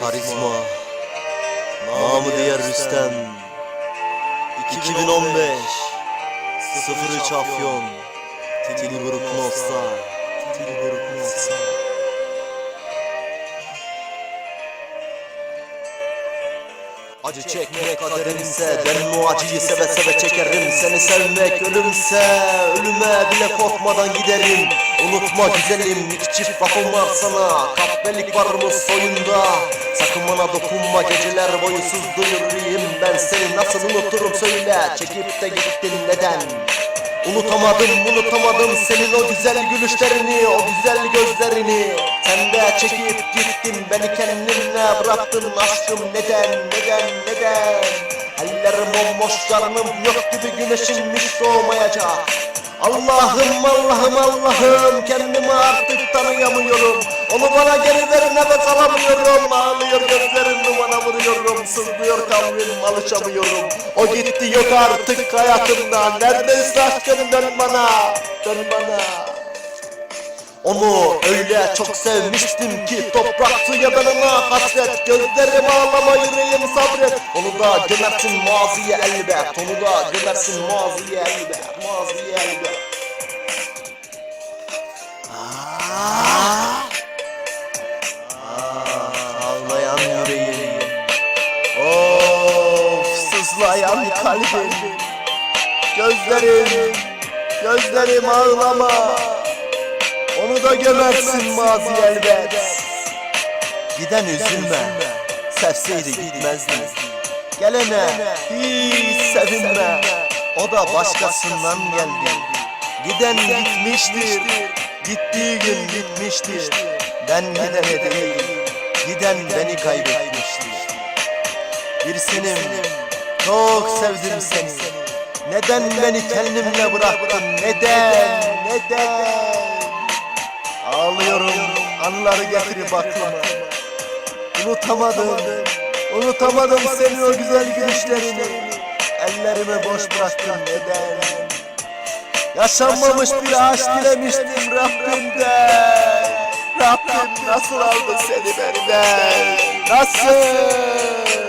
Karizma Namı diğer Rüstem. 2015 03 Afyon. Tilburg Nosta Tilburg Nosta Acı çekmek kaderimse Ben bu acıyı seve seve çekerim. Seni sevmek ölümse Ölüme bile korkmadan giderim Unutma güzelim lafım var sana. Kahpelik var mı soyunda? Sakın bana dokunma geceler boyu duyurayım Ben seni nasıl unuturum söyle. Çekip de gittin neden? Unutamadım unutamadım senin o güzel gülüşlerini O güzel gözlerini. Sen de çekip gittin beni kendinle bıraktın. Aşkım neden neden neden? Ellerim bomboş karnım yok gibi güneşinmiş doğmayacak Allah'ım Allah'ım Allah'ım kendimi artık tanıyamıyorum. Onu bana geri ver nefes alamıyorum. Ağlıyor gözlerim dumana vuruyorum. Sızlıyor kalbim alışamıyorum. O gitti yok artık hayatımdan Neredeyse aşkım dön bana Dön bana. Onu öyle çok sevmiştim ki Toprak suya benime hasret. Gözlerim ağlama yüreğim sabret. Onu da gömersin maziye elbet. Onu da gömersin maziye elbet Maziye elbet Ağlayan yüreğim Of sızlayan kalbim. Gözlerim Gözlerim ağlama. Onu da gömersin mazi elbet. Giden üzülme Sevseydi gitmezdi. Gelene hiç sevinme. O da başkasından geldi. Giden gitmiştir. Gittiği gün gitmiştir. Ben gidene değil Giden beni kaybetmiştir Bir senim Çok sevdim seni. Neden beni kendimle bıraktın? Neden Neden? Ağlıyorum anıları getirip aklıma Unutamadım Unutamadım senin o güzel gülüşlerini. Ellerimi boş bıraktın neden? Yaşanmamış bir aşk dilemiştim Rabbimden. Rabbim nasıl aldı seni benden? Nasıl